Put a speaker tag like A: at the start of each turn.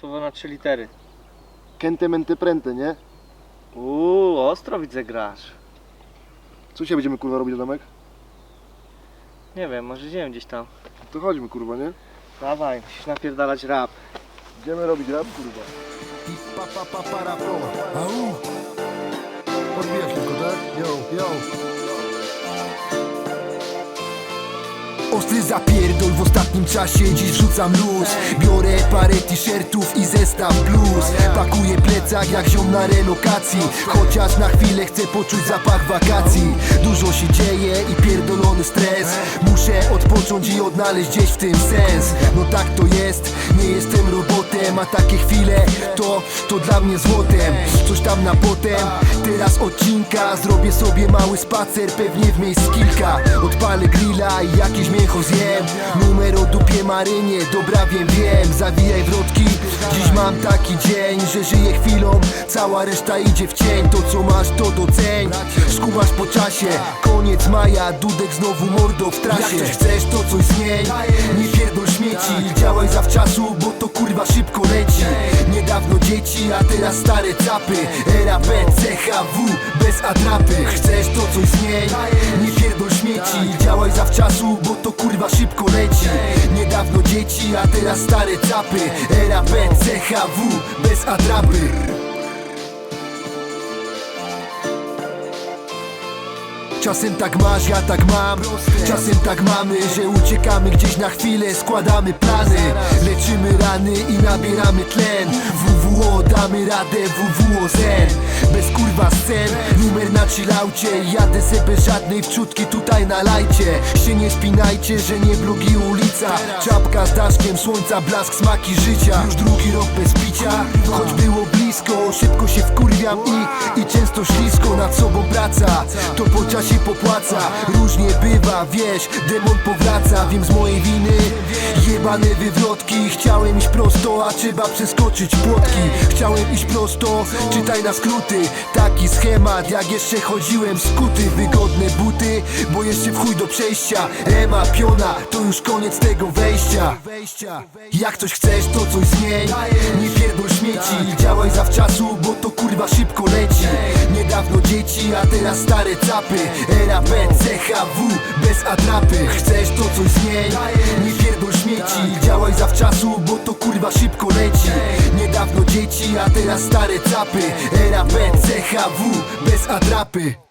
A: Słowo na trzy litery.
B: Kente mente prente, nie?
A: Uuu, ostro widzę grasz.
B: Co się będziemy kurwa robić Adamek?
A: Nie wiem, może idziemy gdzieś tam.
B: To chodźmy kurwa, nie?
A: Dawaj, musisz napierdalać rap.
B: Idziemy robić rap kurwa. Pa, pa, pa, para, pro. Au. Podbijasz tylko, tak? Yo, yo.
C: Ostry zapierdol w ostatnim czasie Dziś wrzucam luz. Biorę parę t-shirtów i zestaw blues Pakuję plecak jak ziom na relokacji. Chociaż na chwilę chcę poczuć zapach wakacji. Dużo się dzieje i pierdolony stres. Muszę odpocząć i odnaleźć gdzieś w tym sens. No tak to jest, nie jestem robotem A takie chwile to, to dla mnie złotem Coś tam na potem, teraz odcinka Zrobię sobie mały spacer, pewnie w miejsc kilka. Odpalę grilla i jakieś mięcho zjem. Numer o dupie marynie, dobra wiem, wiem. Zawijaj wrotki, dziś mam taki dzień Że żyję chwilą, cała reszta idzie w cień. To co masz, to doceń. Skumasz po czasie, koniec maja Dudek znowu mordo w trasie. Jak chcesz, to coś zmień Nie pierdol śmieci, działaj zawczasu Bo to kurwa szybko leci. Niedawno dzieci, a teraz stare capy RAP, CHW, bez atrapy. Chcesz, to coś zmień Nie pierdol śmieci, działaj zawczasu Bo to kurwa szybko leci. Niedawno dzieci, a teraz stare capy RAP, CHW, bez atrapy Czasem tak masz, ja tak mam. Czasem tak mamy, że uciekamy gdzieś na chwilę Składamy plany, leczymy rany i nabieramy tlen. WWO damy radę, WWO zen. Bez kurwa scen, numer na chillaucie Jadę bez żadnej wczutki tutaj na lajcie. Się nie spinajcie, że nie blogi ulica. Czapka z daszkiem słońca, blask smaki życia. Już drugi rok bez picia, choć było blisko Szybko się wkurwiam i, i często ślisko Nad sobą praca, to po czasie popłaca Różnie bywa, wiesz, demon powraca Wiem z mojej winy, jebane wywrotki Chciałem iść prosto, a trzeba przeskoczyć płotki. Chciałem iść prosto, czytaj na skróty Taki schemat, jak jeszcze chodziłem skuty Wygodne buty, bo jeszcze w chuj do przejścia. Ema, piona, to już koniec tego wejścia. Jak coś chcesz, to coś zmień. Nie pierdol śmieci, działaj zawczasu Bo to kurwa szybko leci. Niedawno dzieci, a teraz stare capy. RAP, CHW, bez atrapy. Chcesz, to coś zmień. Nie pierdol śmieci, działaj zawczasu Bo to kurwa szybko leci. Niedawno dzieci, a teraz stare capy. RAP, CHW, bez atrapy